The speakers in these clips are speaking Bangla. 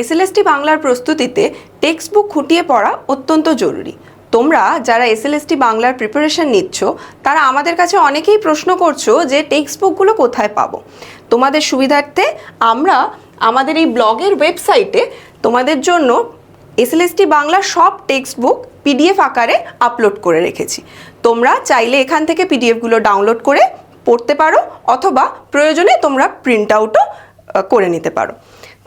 এসএলএসটি বাংলার প্রস্তুতিতে টেক্সট বুক খুঁটিয়ে পড়া অত্যন্ত জরুরি। তোমরা যারা এসএলএসটি বাংলার প্রিপারেশন নিচ্ছ, তারা আমাদের কাছে অনেকেই প্রশ্ন করছ যে টেক্সট বুকগুলো কোথায় পাবো? তোমাদের সুবিধার্থে আমরা আমাদের এই ব্লগের ওয়েবসাইটে তোমাদের জন্য এসএলএসটি বাংলার সব টেক্সট বুক পিডিএফ আকারে আপলোড করে রেখেছি। তোমরা চাইলে এখান থেকে পিডিএফগুলো ডাউনলোড করে পড়তে পারো, অথবা প্রয়োজনে তোমরা প্রিন্ট আউটও করে নিতে পারো।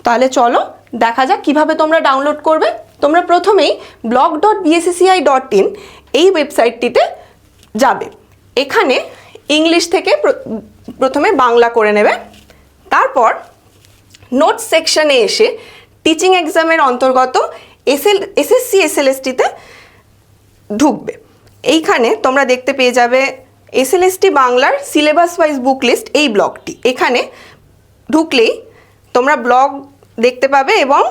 তাহলে চলো দেখা যাক কীভাবে তোমরা ডাউনলোড করবে। তোমরা প্রথমেই blog dot BSCCI dot in এই ওয়েবসাইটটিতে যাবে। এখানে ইংলিশ থেকে প্রথমে বাংলা করে নেবে। তারপর নোটস সেকশনে এসে টিচিং এক্সামের অন্তর্গত এসএল এসএসসি এসএলএসটিতে ঢুকবে। এইখানে তোমরা দেখতে পেয়ে যাবে এসএলএসটি বাংলার সিলেবাস ওয়াইজ বুক লিস্ট এই ব্লগটি এখানে ঢুকলেই তোমরা ব্লগ দেখতে পাবে এবং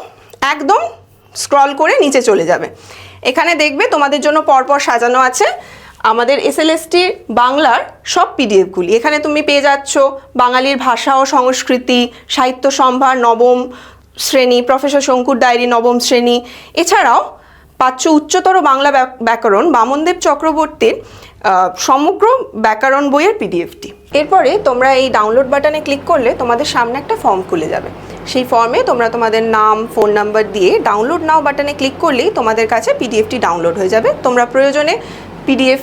একদম স্ক্রল করে নিচে চলে যাবে। এখানে দেখবে তোমাদের জন্য পরপর সাজানো আছে আমাদের এসএলএসটি বাংলার সব পিডিএফগুলি এখানে তুমি পেয়ে যাচ্ছ বাঙালির ভাষা ও সংস্কৃতি, সাহিত্য সম্ভার, নবম শ্রেণি প্রফেসর শঙ্কুর ডায়েরি, নবম শ্রেণি। এছাড়াও পাচ্ছ উচ্চতর বাংলা ব্যাক- ব্যাকরণ বামনদেব চক্রবর্তীর সমগ্র ব্যাকরণ বইয়ের পিডিএফটি এরপরে তোমরা এই ডাউনলোড বাটনে ক্লিক করলে তোমাদের সামনে একটা ফর্ম খুলে যাবে। সেই ফর্মে তোমরা তোমাদের নাম ফোন নাম্বার দিয়ে ডাউনলোড নাও বাটনে ক্লিক করলেই তোমাদের কাছে পিডিএফটি ডাউনলোড হয়ে যাবে। তোমরা প্রয়োজনে পিডিএফ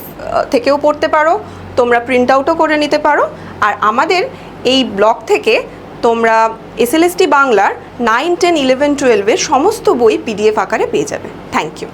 থেকেও পড়তে পারো, তোমরা প্রিন্ট আউটও করে নিতে পারো। আর আমাদের এই ব্লগ থেকে তোমরা এসএলএসটি বাংলার নাইন টেন ইলেভেন টুয়েলভের সমস্ত বই পিডিএফ আকারে পেয়ে যাবে। Thank you